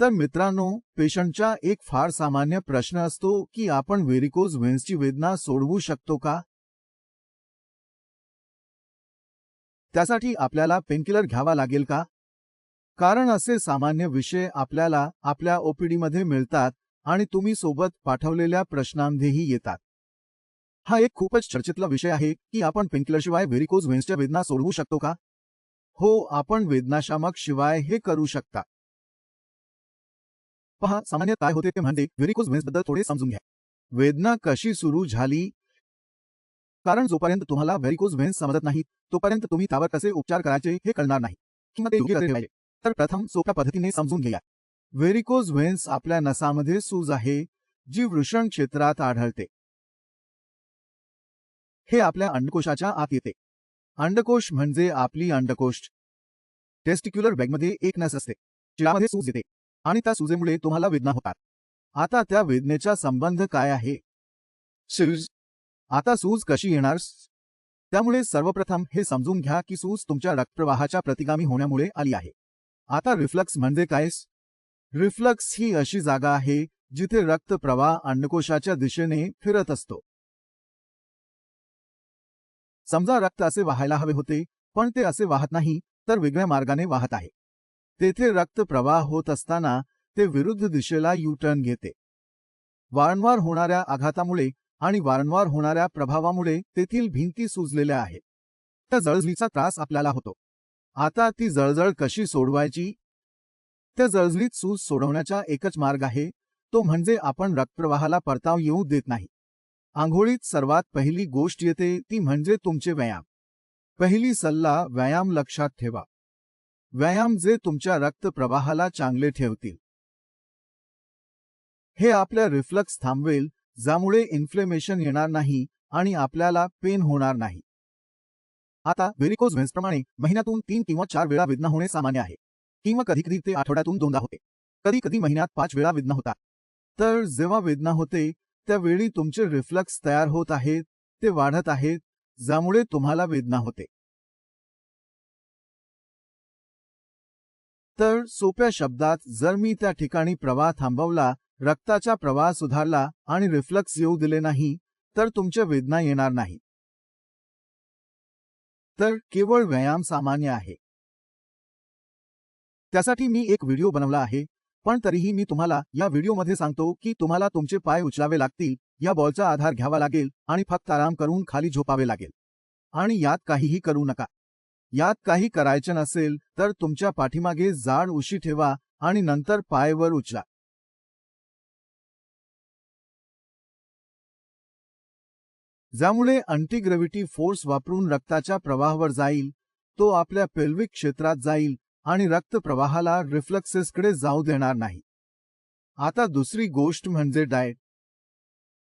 तर मित्रांनो पेशंटच्या एक फार सामान्य प्रश्न असतो की आपण व्हेरिकोज व्हेन्सची वेदना सोडवू शकतो का? त्यासाठी आपल्याला पेनकिलर घ्यावा लागेल का? कारण असे सामान्य विषय आपल्याला आपल्या ओपीडी मध्ये मिळतात आणि तुम्ही सोबत पाठवलेल्या प्रश्नांमध्येही येतात. हा एक खूपच चर्चेतला विषय आहे की आपण पेनकिलरशिवाय व्हेरिकोज व्हेन्सच्या वेदना सोडवू शकतो का? हो आपण वेदनाशामक शिवाय हे करू शकता. पहा सामान्य काय होते ते म्हणजे व्हेरिकोज व्हेन्सबद्दल थोडे समजून घ्या. वेदना कशी सुरू झाली? कारण जोपर्यंत तुम्हाला व्हेरिकोज व्हेन्स समजत नाही तोपर्यंत तुम्ही त्यावर कसे उपचार करायचे हे कळणार नाही. किंवा ते योग्य कसे ठेवायचे. तर प्रथम सोप्या पद्धतीने समजून घेऊया. व्हेरिकोज व्हेन्स आपल्या नसामध्ये सूज आहे जी वृषण क्षेत्रात आढळते. हे आपल्या अंडकोशाच्या आत येते. अंडकोश म्हणजे आपली अंडकोश टेस्टिक्युलर बॅगमध्ये एक नस असते. चिळामध्ये सूज येते. आणि त्या सुजेमुळे तुम्हाला वेदना होतात. आता त्या वेदनेचा संबंध काय आहे? सूज आता सूज कशी येणार? त्यामुळे सर्वप्रथम हे समजून घ्या की सूज तुमच्या रक्तप्रवाहाच्या प्रतिगामी होण्यामुळे आली आहे. आता रिफ्लक्स म्हणजे काय? रिफ्लक्स ही अशी जागा आहे जिथे रक्तप्रवाह अंडकोशाच्या दिशेने फिरत असतो. समजा रक्त असे वाहायला हवे होते पण ते असे वाहत नाही तर वेगळ्या मार्गाने वाहत आहे. तेथे रक्त प्रवाह होत असताना ते विरुद्ध दिशेला यू टर्न घेते. वारंवार होणाऱ्या आघातामुळे आणि वारंवार होणाऱ्या प्रभावामुळे तेथील भिंती सुजलेल्या आहेत. त्या जळजळीचा त्रास आपल्याला होतो. आता ती जळजळ कशी सोडवायची? त्या जळजळीत सूज सोडवण्याचा एकच मार्ग आहे तो म्हणजे आपण रक्तप्रवाहाला परताव येऊ देत नाही. आंघोळीत सर्वात पहिली गोष्ट येते ती म्हणजे तुमचे व्यायाम. पहिली सल्ला व्यायाम लक्षात ठेवा. व्यायाम जे तुमच्या रक्तप्रवाहाला चांगले ठेवतील. हे आपल्या रिफ्लक्स थांबवेल ज्यामुळे इन्फ्लेमेशन येणार नाही आणि आपल्याला पेन होणार नाही. आता व्हेरिकोज व्हेन्सप्रमाणे महिन्यातून तीन किंवा चार वेळा वेदना होणे सामान्य आहे. किंवा कधी कधी ते आठवड्यातून दोनदा होते. कधी कधी महिन्यात पाच वेळा वेदना होतात. तर जेव्हा वेदना होते त्यावेळी तुमचे रिफ्लक्स तयार होत आहेत ते वाढत आहेत ज्यामुळे तुम्हाला वेदना होते. तर सोप्या शब्दात जर मी त्या ठिकाणी प्रवाह थांबवला रक्ताचा प्रवाह सुधारला आणि रिफ्लक्स येऊ दिले नाही तर तुमच्या वेदना येणार नाही. तर केवळ व्यायाम सामान्य आहे. त्यासाठी मी एक व्हिडिओ बनवला आहे पण तरीही मी तुम्हाला या व्हिडिओमध्ये सांगतो की तुम्हाला तुमचे पाय उचलावे लागतील या बॉलचा आधार घ्यावा लागेल आणि फक्त आराम करून खाली झोपावे लागेल. आणि यात काहीही करू नका. यात काही करायचे नसेल तर तुमच्या पाठीमागे जाड उशी ठेवा आणि नंतर पायवर उचला. ज्यामुळे अँटीग्रेव्हिटी फोर्स वापरून रक्ताच्या प्रवाहावर जाईल तो आपल्या पेल्विक क्षेत्रात जाईल आणि रक्तप्रवाहाला रिफ्लक्सेसकडे जाऊ देणार नाही. आता दुसरी गोष्ट म्हणजे डाएट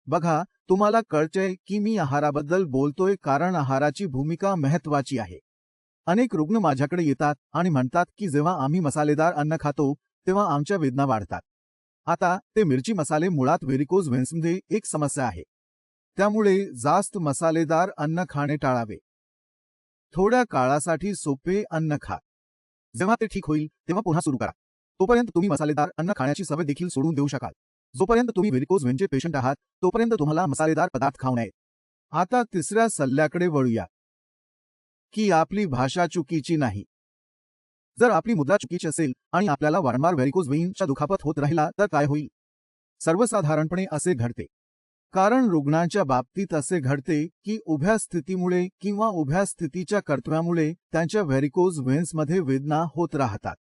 बघा तुम्हाला कळतंय की मी आहाराबद्दल बोलतोय कारण आहाराची भूमिका महत्वाची आहे. अनेक रुग्ण माझ्याकडे येतात आणि म्हणतात की जेव्हा आम्ही मसालेदार अन्न खातो तेव्हा आमच्या वेदना वाढतात. आता ते मिरची मसाले मुळात व्हेरिकोज व्हेन्समध्ये एक समस्या आहे. त्यामुळे जास्त मसालेदार अन्न खाणे टाळावे. थोड्या काळासाठी सोपे अन्न खा. जेव्हा ते ठीक होईल तेव्हा पुन्हा सुरू करा. तोपर्यंत तुम्ही मसालेदार अन्न खाण्याची सवय देखील सोडून देऊ शकाल. जोपर्यंत तुम्ही व्हेरिकोज व्हेनचे पेशंट आहात तोपर्यंत तुम्हाला मसालेदार पदार्थ खाऊ नये. आता तिसऱ्या सल्ल्याकडे वळूया. की आपली भाषा चुकीची नाही. जर आपली मुद्रा चुकीची असेल आणि आपल्याला वारंवार व्हेरिकोज वेईनच्या दुखापत होत राहिला तर काय होईल? सर्वसाधारणपणे असे घडते. कारण रुग्णांच्या बाबतीत असे घडते की उभ्या स्थितीमुळे किंवा उभ्या स्थितीच्या कर्तव्यामुळे त्यांच्या व्हेरिकोज व्हेन्समध्ये वेदना होत राहतात.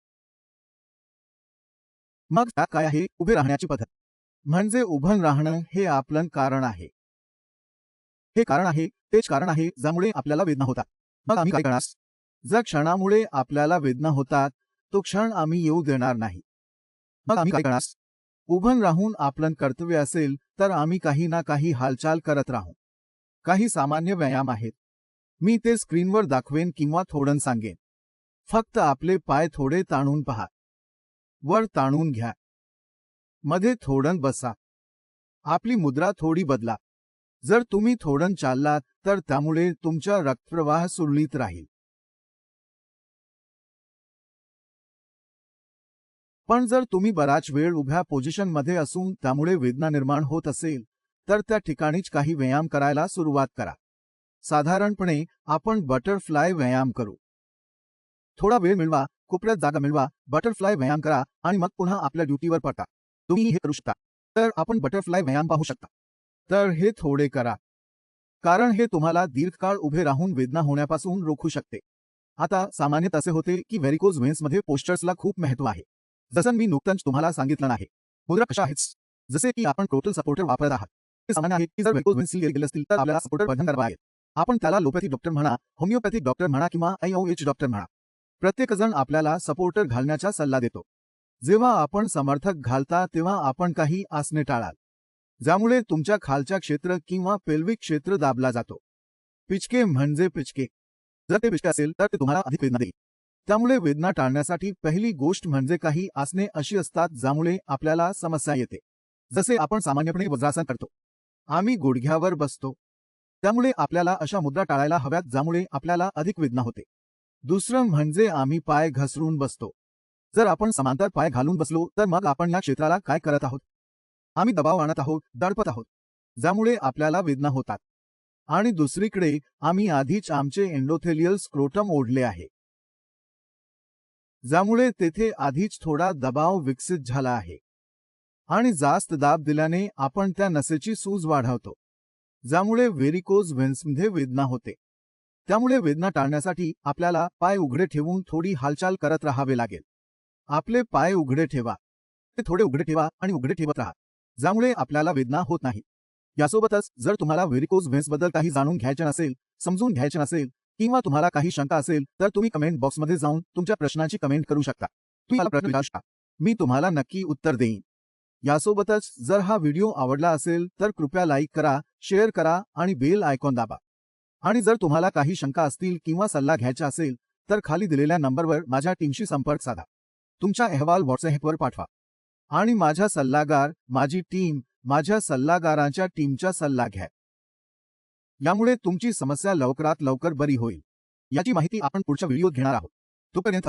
मग त्यात काय आहे? उभे राहण्याची पद्धत. म्हणजे उभं राहणं हे आपलं कारण आहे. हे कारण आहे तेच कारण आहे ज्यामुळे आपल्याला वेदना होतात. मग आम्ही काय करणार? जर क्षणामुळे आपल्याला वेदना होतात तो क्षण आम्ही येऊ देणार नाही. मग आम्ही काय करणार? उभं राहून आपलं कर्तव्य असेल तर आम्ही काही ना काही हालचाल करत राहू. काही सामान्य व्यायाम आहेत. मी ते स्क्रीनवर दाखवेन किंवा थोडं सांगेन. फक्त आपले पाय थोडे ताणून पहा. वर ताणून घ्या. मध्ये थोडं बसा. आपली मुद्रा थोडी बदला. जर तुम्ही थोडं चाललात तर त्यामुळे तुमचा रक्तप्रवाह सुरळीत राहील. पण जर तुम्ही बराच वेळ उभ्या पोझिशनमध्ये असून त्यामुळे वेदना निर्माण होत असेल तर त्या ठिकाणीच काही व्यायाम करायला सुरुवात करा. साधारणपणे आपण बटरफ्लाय व्यायाम करू. थोडा वेळ मिळवा कोपऱ्यात जागा मिळवा बटरफ्लाय व्यायाम करा आणि मग पुन्हा आपल्या ड्युटीवर पडता तुम्ही हे करू शकता. तर आपण बटरफ्लाय व्यायाम पाहू शकता. तर हे थोडे करा. कारण हे तुम्हाला दीर्घकाळ उभे राहून वेदना होण्यापासून रोखू शकते. आता सामान्यतः असे होते की व्हेरिकोज व्हेन्समध्ये पोस्टर्सला खूप महत्त्व आहे. जसं मी नुकतंच तुम्हाला सांगितलं नाही मुद्रा कशा आहेच जसे की आपण टोटल सपोर्टर वापरत आहात. ते सामान्य आहे की जर व्हेरिकोज व्हेन्स गेले असतील तर आपल्याला सपोर्टर बंधन आहेत आपण त्याला लोपॅथिक डॉक्टर म्हणा होमिओपॅथिक डॉक्टर म्हणा किंवा एच डॉक्टर म्हणा. प्रत्येकजण आपल्याला सपोर्टर घालण्याचा सल्ला देतो. जेव्हा आपण समर्थक घालता तेव्हा आपण काही आसने टाळाल. ज्यामुळे तुमच्या खालच्या क्षेत्र किंवा पेल्विक क्षेत्र दाबला जातो. पिचके म्हणजे पिचके. जर ते पिचके असेल तर ते तुम्हाला अधिक वेदना देईल. त्यामुळे वेदना टाळण्यासाठी पहिली गोष्ट म्हणजे काही आसने अशी असतात ज्यामुळे आपल्याला समस्या येते. जसे आपण सामान्यपणे वज्रासन करतो. आम्ही गुडघ्यावर बसतो. त्यामुळे आपल्याला अशा मुद्रा टाळायला हव्यात ज्यामुळे आपल्याला अधिक वेदना होते. दुसरं म्हणजे आम्ही पाय घसरून बसतो. जर आपण समांतर पाय घालून बसलो तर मग आपण या क्षेत्राला काय करत आहोत? आम्ही दबाव आणत आहोत दडपत आहोत ज्यामुळे आपल्याला वेदना होतात. आणि दुसरीकडे आम्ही आधीच आमचे एंडोथेलियल स्क्रोटम ओढले आहे. ज्यामुळे तेथे आधीच थोडा दबाव विकसित झाला आहे. आणि जास्त दाब दिल्याने आपण त्या नसेची सूज वाढवतो ज्यामुळे व्हेरिकोज व्हेन्समध्ये वेदना होते. त्यामुळे वेदना टाळण्यासाठी आपल्याला पाय उघडे ठेवून थोडी हालचाल करत राहावे लागेल. आपले पाय उघडे ठेवा. ते थोडे उघडे ठेवा आणि उघडे ठेवत राहा. ज्यामुळे आपल्याला वेदना होत नाही. यासोबतच जर तुम्हाला व्हेरिकोज व्हेन्सबद्दल काही जाणून घ्यायचे नसेल समजून घ्यायचे नसेल किंवा तुम्हाला काही शंका असेल तर तुम्ही कमेंट बॉक्समध्ये जाऊन तुमच्या प्रश्नाची कमेंट करू शकता. तुम्ही मला प्रश्न विचारू शकता. मी तुम्हाला नक्की उत्तर देईन. यासोबतच जर हा व्हिडिओ आवडला असेल तर कृपया लाईक करा शेअर करा आणि बेल आयकॉन दाबा. आणि जर तुम्हाला काही शंका असतील किंवा सल्ला घ्यायचा असेल तर खाली दिलेल्या नंबरवर माझ्या टीमशी संपर्क साधा. तुमचा अहवाल व्हॉट्सअपवर पाठवा. आणि माझ्या सल्लागार माझी टीम माझ्या सल्लागारांच्या टीमचा सल्ला घ्या. यामुळे तुमची समस्या लवकरात लवकर बरी होईल. याची माहिती आपण पुढच्या व्हिडिओत घेणार आहोत. तोपर्यंत